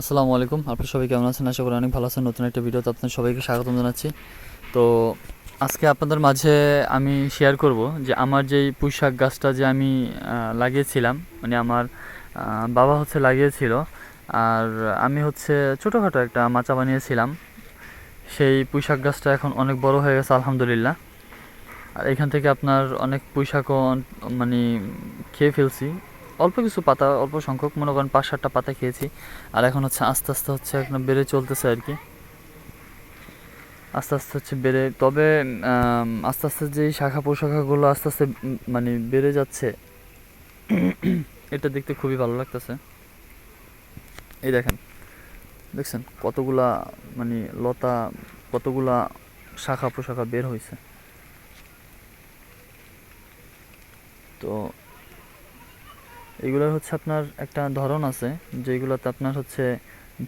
আসসালামু আলাইকুম। আপনার সবাই কেমন আছেন? আশা করি অনেক ভালো আছেন। নতুন একটা ভিডিওতে আপনার সবাইকে স্বাগতম জানাচ্ছি। তো আজকে আপনাদের মাঝে আমি শেয়ার করব যে আমার যেই পুঁইশাক গাছটা যে আমি লাগিয়েছিলাম মানে আমার বাবা হচ্ছে লাগিয়েছিল, আর আমি হচ্ছে ছোটোখাটো একটা মাচা বানিয়েছিলাম। সেই পুঁইশাক গাছটা এখন অনেক বড় হয়ে গেছে, আলহামদুলিল্লাহ। আর এখান থেকে আপনার অনেক পুঁইশাকও মানে খেয়ে ফেলছি। অল্প কিছু পাতা, অল্প সংখ্যক, মনে করেন পাঁচ সাতটা পাতা খেয়েছি। আর এখন হচ্ছে আস্তে আস্তে হচ্ছে এখন বেড়ে চলতেছে আর কি। আস্তে আস্তে হচ্ছে বেড়ে, তবে আস্তে আস্তে যে শাখা পোশাখাগুলো আস্তে আস্তে মানে বেড়ে যাচ্ছে, এটা দেখতে খুবই ভালো লাগতেছে। এই দেখেন, দেখছেন কতগুলা মানে লতা, কতগুলা শাখা পোশাখা বের হয়েছে তো এগুলোর হচ্ছে আপনার একটা ধরন আছে, যেগুলোতে আপনার হচ্ছে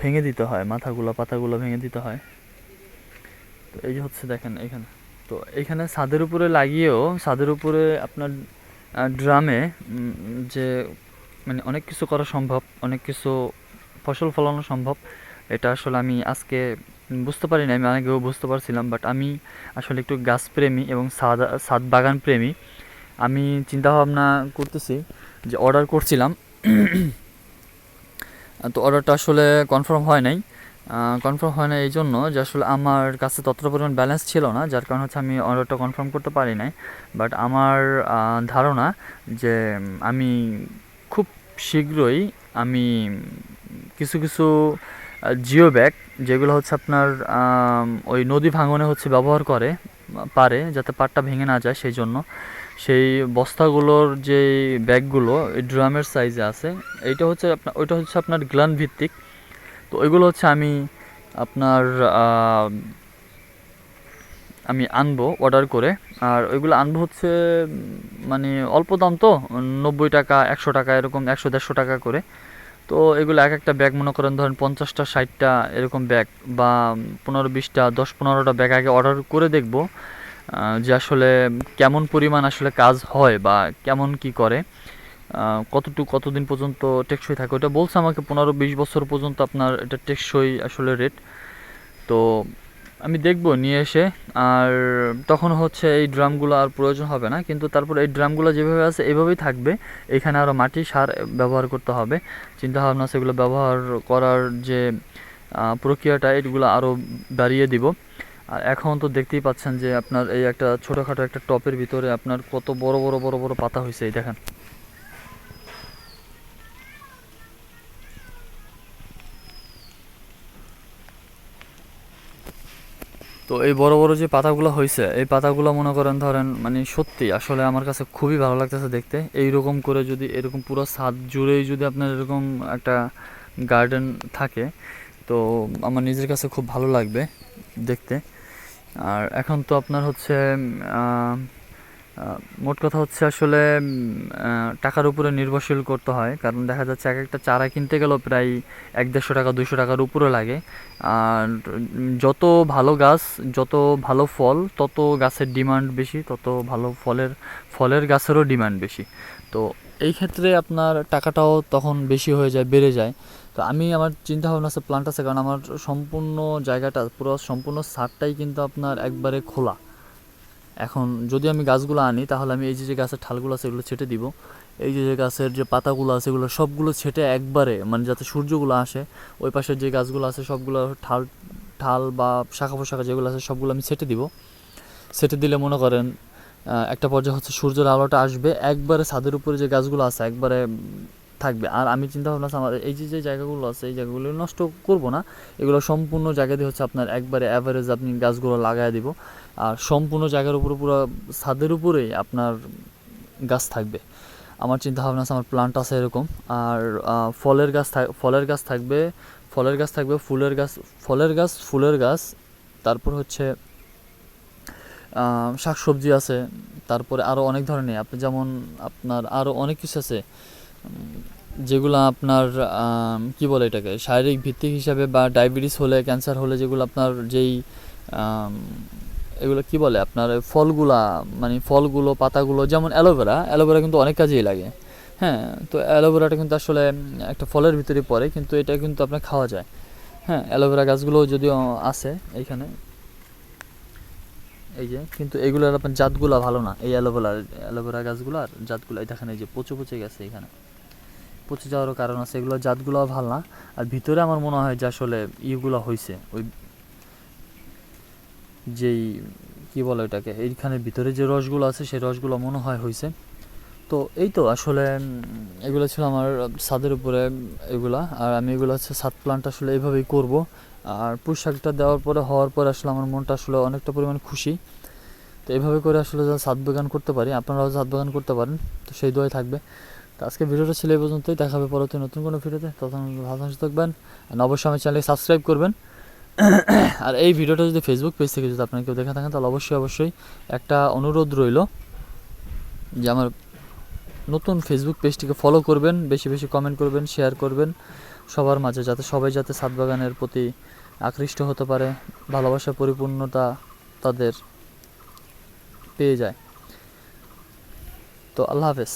ভেঙে দিতে হয়, মাথাগুলো, পাতাগুলো ভেঙে দিতে হয়। তো এই যে হচ্ছে দেখেন এখানে। তো এখানে ছাদের উপরে লাগিয়েও, ছাদের উপরে আপনার ড্রামে যে মানে অনেক কিছু করা সম্ভব, অনেক কিছু ফসল ফলানো সম্ভব, এটা আসলে আমি আজকে বুঝতে পারিনি আমি আগেও বুঝতে পারছিলাম বাট আমি আসলে একটু গাছপ্রেমী এবং ছাদ ছাদ বাগান প্রেমী আমি চিন্তা ভাবনা করতেছি যে অর্ডার করছিলাম, তো অর্ডারটা আসলে কনফার্ম হয় নাই। কনফার্ম হয় না এই জন্য যে আসলে আমার কাছে ততটা পরিমাণ ব্যালেন্স ছিল না, যার কারণে হচ্ছে আমি অর্ডারটা কনফার্ম করতে পারি নাই। বাট আমার ধারণা যে আমি খুব শীঘ্রই আমি কিছু কিছু জিও ব্যাগ যেগুলো হচ্ছে আপনার ওই নদী ভাঙনে হচ্ছে ব্যবহার করে, পারে, যাতে পাটটা ভেঙে না যায় সেই জন্য। সেই বস্তাগুলোর যে ব্যাগগুলো ড্রামের সাইজে আছে, এইটা হচ্ছে আপনার ওইটা হচ্ছে আপনার গ্লান ভিত্তিক। তো ওইগুলো হচ্ছে আমি আপনার আমি আনব অর্ডার করে। আর ওইগুলো আনব হচ্ছে মানে অল্প দাম তো, নব্বই টাকা, একশো টাকা, এরকম একশো দেড়শো টাকা করে। তো এগুলো এক একটা ব্যাগ, মনে করেন ধরেন পঞ্চাশটা, ষাটটা এরকম ব্যাগ বা পনেরো বিশটা, দশ পনেরোটা ব্যাগ আগে অর্ডার করে দেখব। যে আসলে কেমন পরিমাণ আসলে কাজ হয় বা কেমন কি করে কতটুকু, কতদিন পর্যন্ত টেকসই থাকে, ওটা বলছে আমাকে পনেরো বিশ বছর পর্যন্ত আপনার এটা টেকসই আসলে রেট তো আমি দেখব নিয়ে এসে, আর তখন হচ্ছে এই ড্রামগুলো আর প্রয়োজন হবে না, কিন্তু তারপর এই ড্রামগুলো যেভাবে আছে এভাবেই থাকবে, এখানে আরও মাটি সার ব্যবহার করতে হবে। চিন্তা ভাবনা সেগুলো ব্যবহার করার যে প্রক্রিয়াটা, এগুলো আরও বাড়িয়ে দিব। আর এখন তো দেখতেই পাচ্ছেন যে আপনার এই একটা ছোটোখাটো একটা টপের ভিতরে আপনার কত বড় বড় বড় বড় পাতা হয়েছে এই দেখেন। তো এই বড় বড় যে পাতাগুলো হয়েছে এই পাতাগুলো মনে করেন ধরেন মানে সত্যি আসলে আমার কাছে খুবই ভালো লাগতেছে দেখতে। এই রকম করে যদি, এরকম পুরো ছাদ জুড়েই যদি আপনার এরকম একটা গার্ডেন থাকে, তো আমার নিজের কাছে খুব ভালো লাগবে দেখতে। আর এখন তো আপনার হচ্ছে মোট কথা হচ্ছে আসলে টাকার উপরে নির্ভরশীল করতে হয়। কারণ দেখা যাচ্ছে এক একটা চারা কিনতে গেলেও প্রায় এক দেড়শো টাকা দুশো টাকার উপরে লাগে। আর যত ভালো গাছ, যত ভালো ফল, তত গাছের ডিমান্ড বেশি, তত ভালো ফলের ফলের গাছেরও ডিমান্ড বেশি। তো এই ক্ষেত্রে আপনার টাকাটাও তখন বেশি হয়ে যায়, বেড়ে যায়। তো আমি আমার চিন্তা ভাবনা আছে প্ল্যান্ট আছে, কারণ আমার সম্পূর্ণ জায়গাটা, পুরো সম্পূর্ণ সারটাই কিন্তু আপনার একবারে খোলা। এখন যদি আমি গাছগুলো আনি, তাহলে আমি এই যে যে গাছের ঠালগুলো আছে, এগুলো ছেটে দিব। এই যে যে গাছের যে পাতাগুলো আছে, এগুলো সবগুলো ছেটে একবারে মানে যাতে সূর্যগুলো আসে, ওই পাশের যে গাছগুলো আছে, সবগুলো ঠাল ঠাল বা শাখা পোশাখা যেগুলো আছে, সবগুলো আমি ছেটে দিব। ছেটে দিলে মনে করেন একটা পর্যায়ে হচ্ছে সূর্যের আলোটা আসবে, একবারে ছাদের উপরে যে গাছগুলো আছে, একবারে থাকবে। আর আমি চিন্তা ভাবনা আমার এই যে যে জায়গাগুলো আছে, এই জায়গাগুলো নষ্ট করব না। এগুলো সম্পূর্ণ জায়গা দিয়ে হচ্ছে আপনার একবারে অ্যাভারেজ আপনি গাছগুলো লাগাই দিব। আর সম্পূর্ণ জায়গার উপরে পুরো ছাদের উপরেই আপনার গাছ থাকবে। আমার চিন্তা ভাবনা আছে, আমার প্লান্ট আছে এরকম। আর ফলের গাছ ফলের গাছ থাকবে, ফলের গাছ থাকবে, ফুলের গাছ, ফলের গাছ, ফুলের গাছ, তারপর হচ্ছে শাকসবজি আছে, তারপরে আরও অনেক ধরনের। আপনি যেমন, আপনার আরও অনেক কিছু আছে। যেগুলো আপনার কি বলে এটাকে, শারীরিক ভিত্তিক হিসাবে বা ডায়াবেটিস হলে, ক্যান্সার হলে যেগুলো আপনার যেই এগুলো কি বলে আপনার, ফলগুলা মানে ফলগুলো, পাতাগুলো, যেমন অ্যালোভেরা অ্যালোভেরা কিন্তু অনেক কাজেই লাগে। হ্যাঁ তো অ্যালোভেরাটা কিন্তু আসলে একটা ফলের ভিতরে পড়ে, কিন্তু এটা কিন্তু আপনার খাওয়া যায়। হ্যাঁ অ্যালোভেরা গাছগুলো যদিও আছে এইখানে। এই যে, কিন্তু এগুলোর আপনার জাতগুলো ভালো না, এই অ্যালোভেরা অ্যালোভেরা গাছগুলো আর জাতগুলো, এই দেখেন এই যে পচে পচে গেছে এখানে পচে যাওয়ারও কারণ আছে, এগুলো জাতগুলো ভালো না। আর ভিতরে আমার মনে হয় যে আসলে ইগুলো হয়েছে ওই যেই, কি বলে ওটাকে এইখানে ভিতরে যে রসগুলো আছে, সেই রসগুলো মনে হয় হয়েছে তো এই তো আসলে এগুলো ছিল আমার ছাদের উপরে এগুলা, আর আমি এগুলো হচ্ছে ছাদ প্লান্ট আসলে এইভাবেই করব। আর পোশাকটা দেওয়ার পরে, হওয়ার পরে আসলে আমার মনটা আসলে অনেকটা পরিমাণ খুশি। তো এইভাবে করে আসলে ছাদ বাগান করতে পারি, আপনারাও ছাদ বাগান করতে পারেন, তো সেই দোয়াই থাকবে। তো আজকে ভিডিওটা ছিল এই পর্যন্তই। দেখা হবে পরবর্তী নতুন কোনো ভিডিওতে। তখন ভালো থাকবেন আর অবশ্যই আমার চ্যানেলকে সাবস্ক্রাইব করবেন। আর এই ভিডিওটা যদি ফেসবুক পেজ থেকে যদি আপনারা কেউ দেখে থাকেন, তাহলে অবশ্যই অবশ্যই একটা অনুরোধ রইল যে আমার নতুন ফেসবুক পেজটিকে ফলো করবেন, বেশি বেশি কমেন্ট করবেন শেয়ার করবেন সবার মাঝে, যাতে সবাই যাতে ছাদ বাগানের প্রতি আকৃষ্ট হতে পারে, ভালোবাসা পরিপূর্ণতা তাদের পেয়ে যায়। তো আল্লাহ হাফেজ।